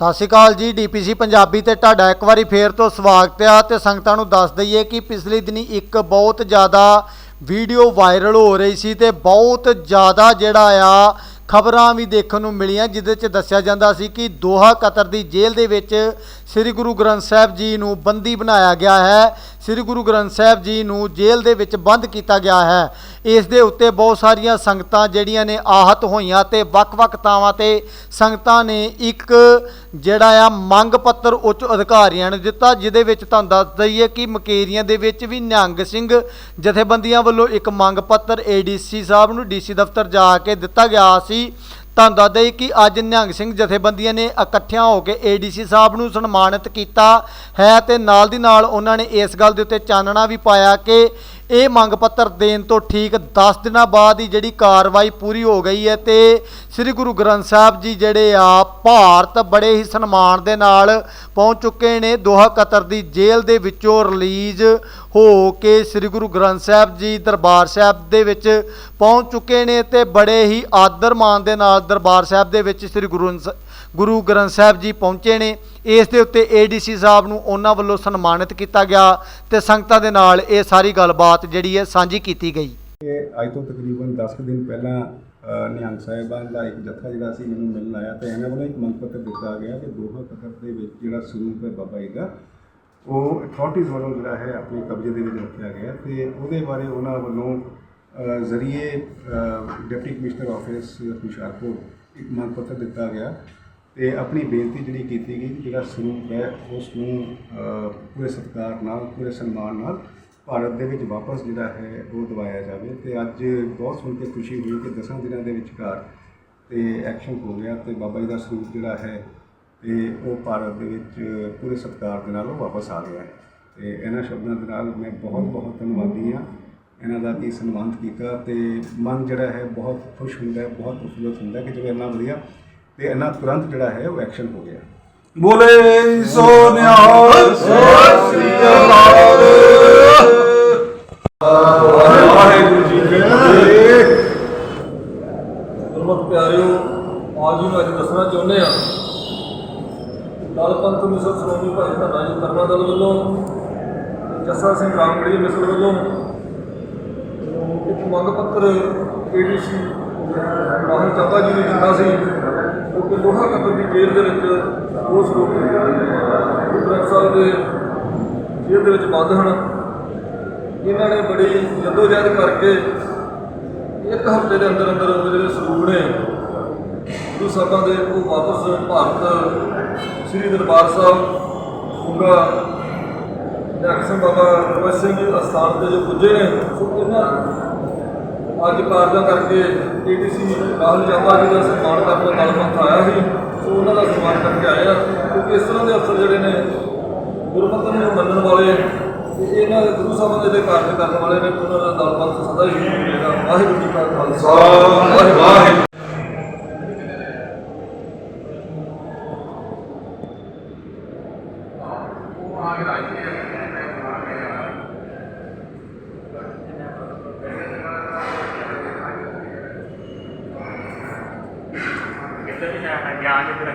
ਸਤਿ ਸ਼੍ਰੀ ਅਕਾਲ ਜੀ ਡੀਪੀਸੀ ਪੰਜਾਬੀ ਤੇ ਤੁਹਾਡਾ ਇੱਕ ਵਾਰੀ ਫੇਰ ਤੋਂ ਸਵਾਗਤ ਆ ਤੇ ਸੰਗਤਾਂ ਨੂੰ ਦੱਸ ਦਈਏ ਕਿ ਪਿਛਲੇ ਦਿਨੀ ਇੱਕ ਬਹੁਤ ਜ਼ਿਆਦਾ ਵੀਡੀਓ ਵਾਇਰਲ ਹੋ ਰਹੀ ਸੀ ਤੇ ਬਹੁਤ ਜ਼ਿਆਦਾ ਜਿਹੜਾ ਆ ਖਬਰਾਂ ਵੀ ਦੇਖਣ ਨੂੰ ਮਿਲੀਆਂ ਜਿਦੇ 'ਚ ਦੱਸਿਆ ਜਾਂਦਾ ਸੀ ਕਿ ਦੋਹਾ ਕਤਰ ਦੀ ਜੇਲ੍ਹ ਦੇ ਵਿੱਚ ਸ੍ਰੀ ਗੁਰੂ ਗ੍ਰੰਥ ਸਾਹਿਬ ਜੀ ਨੂੰ ਬੰਦੀ ਬਣਾਇਆ ਗਿਆ ਹੈ। ਸ੍ਰੀ ਗੁਰੂ ਗ੍ਰੰਥ ਸਾਹਿਬ ਜੀ ਨੂੰ ਜੇਲ੍ਹ ਦੇ ਵਿੱਚ ਬੰਦ ਕੀਤਾ ਗਿਆ ਹੈ। ਇਸ ਦੇ ਉੱਤੇ ਬਹੁਤ ਸਾਰੀਆਂ ਸੰਗਤਾਂ ਜਿਹੜੀਆਂ ਨੇ ਆਹਤ ਹੋਈਆਂ ਤੇ ਵੱਖ-ਵੱਖ ਥਾਵਾਂ ਤੇ ਸੰਗਤਾਂ ਨੇ ਇੱਕ ਜਿਹੜਾ ਆ ਮੰਗ ਪੱਤਰ ਉੱਚ ਅਧਿਕਾਰੀਆਂ ਨੂੰ ਦਿੱਤਾ, ਜਿਹਦੇ ਵਿੱਚ ਤੁਹਾਨੂੰ ਦੱਸ ਦਈਏ ਕਿ ਮਕੇਰੀਆਂ ਦੇ ਵਿੱਚ ਵੀ ਨਿਹੰਗ ਸਿੰਘ ਜਥੇਬੰਦੀਆਂ ਵੱਲੋਂ ਇੱਕ ਮੰਗ ਪੱਤਰ ਏਡੀਸੀ ਸਾਹਿਬ ਨੂੰ ਡੀਸੀ ਦਫ਼ਤਰ ਜਾ ਕੇ ਦਿੱਤਾ ਗਿਆ ਸੀ। ਤੁਹਾਨੂੰ ਦੱਸ ਦਈਏ ਕਿ ਅੱਜ ਨਿਹੰਗ ਸਿੰਘ ਜਥੇਬੰਦੀਆਂ ਨੇ ਇਕੱਠਿਆਂ ਹੋ ਕੇ ਏਡੀਸੀ ਸਾਹਿਬ ਨੂੰ ਸਨਮਾਨਿਤ ਕੀਤਾ ਹੈ ਤੇ ਨਾਲ ਦੀ ਨਾਲ ਉਹਨਾਂ ਨੇ ਇਸ ਗੱਲ ਦੇ ਉੱਤੇ ਚਾਨਣਾ ਵੀ ਪਾਇਆ ਕਿ ਇਹ ਮੰਗ ਪੱਤਰ ਦੇਣ ਤੋਂ ਠੀਕ 10 ਦਿਨਾਂ ਬਾਅਦ ਹੀ ਜਿਹੜੀ ਕਾਰਵਾਈ ਪੂਰੀ ਹੋ ਗਈ ਹੈ ਤੇ ਸ੍ਰੀ ਗੁਰੂ ਗ੍ਰੰਥ ਸਾਹਿਬ ਜੀ ਜਿਹੜੇ ਆ ਭਾਰਤ ਬੜੇ ਹੀ ਸਨਮਾਨ ਦੇ ਨਾਲ ਪਹੁੰਚ ਚੁੱਕੇ ਨੇ। ਦੋਹਾ ਕਤਰ ਦੀ ਜੇਲ੍ਹ ਦੇ ਵਿੱਚੋਂ ਰਿਲੀਜ਼ ਹੋ ਕੇ ਸ੍ਰੀ ਗੁਰੂ ਗ੍ਰੰਥ ਸਾਹਿਬ ਜੀ ਦਰਬਾਰ ਸਾਹਿਬ ਦੇ ਵਿੱਚ ਪਹੁੰਚ ਚੁੱਕੇ ਨੇ ਤੇ ਬੜੇ ਹੀ ਆਦਰ ਮਾਨ ਦੇ ਨਾਲ ਦਰਬਾਰ ਸਾਹਿਬ ਦੇ ਵਿੱਚ ਸ੍ਰੀ ਗੁਰੂ ਗੁਰੂ ਗ੍ਰੰਥ ਸਾਹਿਬ ਜੀ ਪਹੁੰਚੇ ਨੇ। ਇਸ ਦੇ ਉੱਤੇ ਏਡੀਸੀ ਸਾਹਿਬ ਨੂੰ ਉਹਨਾਂ ਵੱਲੋਂ ਸਨਮਾਨਿਤ ਕੀਤਾ ਗਿਆ ਤੇ ਸੰਗਤਾਂ ਦੇ ਨਾਲ ਇਹ ਸਾਰੀ ਗੱਲਬਾਤ ਜਿਹੜੀ ਹੈ ਸਾਂਝੀ ਕੀਤੀ ਗਈ। ਇਹ ਅੱਜ ਤੋਂ ਤਕਰੀਬਨ 10 ਕੁ ਦਿਨ ਪਹਿਲਾਂ ਨਿਹੰਗ ਸਾਹਿਬਾਨ ਦਾ ਇੱਕ ਜਥਾ ਜਿਹੜਾ ਸੀ ਮੈਨੂੰ ਮਿਲਣ ਆਇਆ ਤੇ ਇਹਨਾਂ ਵੱਲੋਂ ਇੱਕ ਮੰਗ ਪੱਤਰ ਦਿੱਤਾ ਗਿਆ ਕਿ ਦੋਹਾ ਕਤਰ ਦੇ ਵਿੱਚ ਜਿਹੜਾ ਸਰੂਪ ਹੈ ਬਾਬਾ ਜੀ ਦਾ ਉਹ ਅਥਾਰਟੀਜ਼ ਵੱਲੋਂ ਜਿਹੜਾ ਹੈ ਆਪਣੇ ਕਬਜ਼ੇ ਦੇ ਵਿੱਚ ਰੱਖਿਆ ਗਿਆ ਤੇ ਉਹਦੇ ਬਾਰੇ ਉਹਨਾਂ ਵੱਲੋਂ ਜ਼ਰੀਏ ਡਿਪਟੀ ਕਮਿਸ਼ਨਰ ਆਫਿਸ ਹੁਸ਼ਿਆਰਪੁਰ ਇੱਕ ਮੰਗ ਪੱਤਰ ਦਿੱਤਾ ਗਿਆ ਤੇ ਆਪਣੀ ਬੇਨਤੀ ਜਿਹੜੀ ਕੀਤੀ ਗਈ ਕਿ ਜਿਹੜਾ ਸਰੂਪ ਹੈ, ਉਸ ਨੂੰ ਪੂਰੇ ਸਤਿਕਾਰ ਨਾਲ, ਪੂਰੇ ਸਨਮਾਨ ਨਾਲ ਭਾਰਤ ਦੇ ਵਿੱਚ ਵਾਪਸ ਜਿਹੜਾ ਹੈ ਉਹ ਦਵਾਇਆ ਜਾਵੇ ਤੇ ਅੱਜ ਬਹੁਤ ਸੁਣ ਕੇ ਖੁਸ਼ੀ ਹੋਈ ਕਿ ਦਸਾਂ ਦਿਨਾਂ ਦੇ ਵਿਚਕਾਰ ਤੇ ਐਕਸ਼ਨ ਹੋ ਗਿਆ ਤੇ ਬਾਬਾ ਜੀ ਦਾ ਸਰੂਪ ਜਿਹੜਾ ਹੈ ਤੇ ਉਹ ਭਾਰਤ ਦੇ ਵਿੱਚ ਪੂਰੇ ਸਤਿਕਾਰ ਦੇ ਨਾਲ ਉਹ ਵਾਪਸ ਆ ਗਿਆ ਹੈ। ਤੇ ਇਹਨਾਂ ਸ਼ਬਦਾਂ ਦੇ ਨਾਲ ਮੈਂ ਬਹੁਤ ਬਹੁਤ ਧੰਨਵਾਦੀ ਹਾਂ। ਇਹਨਾਂ ਦਾ ਕੀ ਸਨਮਾਨਿਤ ਕੀਤਾ ਤੇ ਮਨ ਜਿਹੜਾ ਹੈ ਬਹੁਤ ਖੁਸ਼ ਹੁੰਦਾ ਹੈ ਬਹੁਤ ਪ੍ਰਫੁੱਲਤ ਹੁੰਦਾ ਹੈ ਕਿ ਜਦੋਂ ਇੰਨਾ ਵਧੀਆ ਤੇ ਇੰਨਾ ਤੁਰੰਤ ਜਿਹੜਾ ਹੈ ਉਹ ਐਕਸ਼ਨ ਹੋ ਗਿਆ। ਬੋਲੇ ਸੋ ਨਿਹਾਲ ਸਤਿ ਸ੍ਰੀ ਅਕਾਲ। ਵਾਹਿਗੁਰੂ ਜੀ ਕੀ ਫਤਿਹ। ਗੁਰਮਤਿ ਪਿਆਰਿਓ ਆਜ ਨੂੰ ਅੱਜ ਦੱਸਣਾ ਚਾਹੁੰਦੇ ਆ ਦਲ ਪੰਥ ਮਿਸਲ ਸ਼੍ਰੋਮਣੀ ਭਾਈ ਧੰਨਾ ਜੀ ਕਰਮਾ ਦਲ ਵੱਲੋਂ ਜੱਸਾ ਸਿੰਘ ਰਾਮਗੜੀ ਮਿਸਲ ਵੱਲੋਂ ਇੱਕ ਮੰਗ ਪੱਤਰ ਏਡੀਸੀ ਰਾਹੁਲ ਚਾਪਾ ਜੀ ਨੂੰ ਦਿੱਤਾ ਸੀ ਉਹ ਕਿ ਲੋਹਾ ਕਤਲ ਦੀ ਜੇਲ੍ਹ ਦੇ ਵਿੱਚ ਉਸ ਲੋਕ ਗੁਰੂ ਗ੍ਰੰਥ ਸਾਹਿਬ ਦੇ ਜੇਲ੍ਹ ਦੇ ਵਿੱਚ ਬੰਦ ਹਨ। ਇਹਨਾਂ ਨੇ ਬੜੀ ਜਦੋਜਹਿਦ ਕਰਕੇ ਇੱਕ ਹਫ਼ਤੇ ਦੇ ਅੰਦਰ ਅੰਦਰ ਉਹਦੇ ਜਿਹੜੇ ਸਰੂਪ ਨੇ, ਗੁਰੂ ਸਾਹਿਬਾਂ ਦੇ ਉਹ ਵਾਪਸ ਭਾਰਤ ਸ੍ਰੀ ਦਰਬਾਰ ਸਾਹਿਬ ਗੁੰਗਾ ਜਗਸਨ ਬਾਬਾ ਗੁਰਬਖਸ਼ ਸਿੰਘ ਜੀ ਅਸਥਾਨ ਤੇ ਜੋ ਪੁੱਜੇ ਨੇ, ਸੋ ਇਹਨਾਂ ਅੱਜ ਕਾਰਜਾਂ ਕਰਕੇ ਏਡੀਸੀ ਰਾਹੁਲ ਜਾਮਾ ਜੀ ਦਾ ਸਨਮਾਨ ਕਰਨ ਦਾ ਗੱਲਬਾਤ ਆਇਆ ਸੀ। ਸੋ ਉਹਨਾਂ ਦਾ ਸਨਮਾਨ ਕਰਕੇ ਆਇਆ ਕਿਉਂਕਿ ਇਸ ਤਰ੍ਹਾਂ ਦੇ ਅਫਸਰ ਜਿਹੜੇ ਨੇ, ਗੁਰਮਤਿ ਨੂੰ ਮੰਨਣ ਵਾਲੇ ਤੇ ਇਹਨਾਂ ਦੇ ਗੁਰੂ ਸਾਹਿਬਾਂ ਦੇ ਜਿਹੜੇ ਕਾਰਜ ਕਰਨ ਵਾਲੇ ਨੇ, ਉਹਨਾਂ ਦਾ ਦਲਪੰਥ ਸਦਾ ਹੀ ਰਹੇਗਾ ਵਾਹਿਗੁਰੂ ਜੀ ਕਾ ਖਾਲਸਾ, ਵਾਹਿਗੁਰੂ ਵਾਹਿਗੁਰੂ